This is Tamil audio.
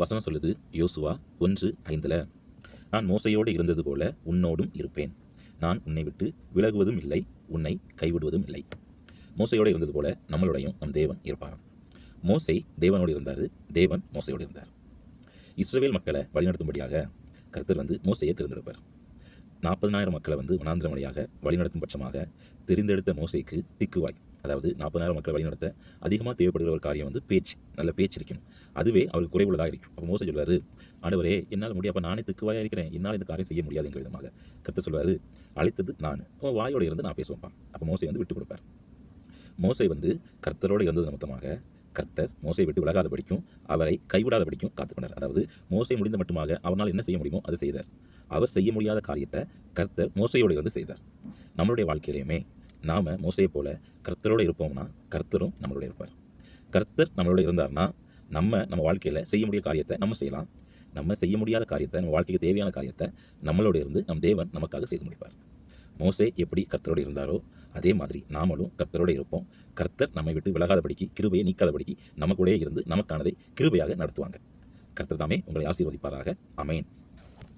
வசனம் சொல்லுது யோசுவா ஒன்று ஐந்தில் நான் மோசையோடு இருந்தது போல உன்னோடும் இருப்பேன். நான் உன்னை விட்டு விலகுவதும் இல்லை உன்னை கைவிடுவதும் இல்லை. மோசையோடு இருந்தது போல நம்மளுடையும் நம் தேவன் இருப்பாராம். மோசை தேவனோடு இருந்தார் தேவன் மோசையோடு இருந்தார். இஸ்ரேல் மக்களை வழிநடத்தும்படியாக கர்த்தர் வந்து மோசையை தேர்ந்தெடுப்பார். நாற்பதனாயிரம் மக்களை வந்து வனாந்திர மொழியாக வழிநடத்தும் பட்சமாக தெரிந்தெடுத்த மோசைக்கு திக்குவாய். அதாவது நாற்பதாயிரம் மக்களை வழிநடத்த அதிகமாக தேவைப்படுகிற ஒரு காரியம் வந்து பேச்சு நல்ல பேச்சு இருக்கணும் அதுவே அவருக்கு குறைவுள்ளதாக இருக்கும் அப்போ மோசை சொல்வார் ஆண்டவரே என்னால் முடியும் அப்போ நானே திக்குவாயாக இருக்கிறேன். என்னால் இந்த காரியம் செய்ய முடியாது என்கிற விதமாக கர்த்தர் சொல்வார் அழைத்தது நான். உன் வாயோடு இருந்து நான் பேசுவேன்ப்பா. அப்போ மோசை வந்து விட்டு கொடுப்பார். மோசை வந்து கர்த்தரோடு இருந்தது மொத்தமாக கர்த்தர் மோசை விட்டு விலகாத படிக்கும் அவரை கைவிடாத படிக்கும் காத்துக்கொண்டார். அதாவது மோசை முடிந்த மட்டுமாக அவனால் என்ன செய்ய முடியுமோ அதை செய்தார். அவர் செய்ய முடியாத காரியத்தை கர்த்தர் மோசையோடு இருந்து செய்தார். நம்மளுடைய வாழ்க்கையிலையுமே நாம மோசையை போல கர்த்தரோடு இருப்போம்னா கர்த்தரும் நம்மளோட இருப்பார். கர்த்தர் நம்மளோட இருந்தார்னா நம்ம நம்ம வாழ்க்கையில் செய்ய முடிய காரியத்தை நம்ம செய்யலாம். நம்ம செய்ய முடியாத காரியத்தை நம்ம வாழ்க்கைக்கு தேவையான காரியத்தை நம்மளோட இருந்து நம் தேவன் நமக்காக செய்து முடிப்பார். மோசே எப்படி கர்த்தரோடு இருந்தாரோ அதே மாதிரி நாமளும் கர்த்தரோடு இருப்போம். கர்த்தர் நம்மை விட்டு விலகாதபடிக்கு கிருபையை நீக்காதபடிக்கு நம்ம கூடயே இருந்து நமக்கானதை கிருபையாக நடத்துவாங்க. கர்த்தர் தாமே உங்களை ஆசீர்வதிப்பாராக. அமேன்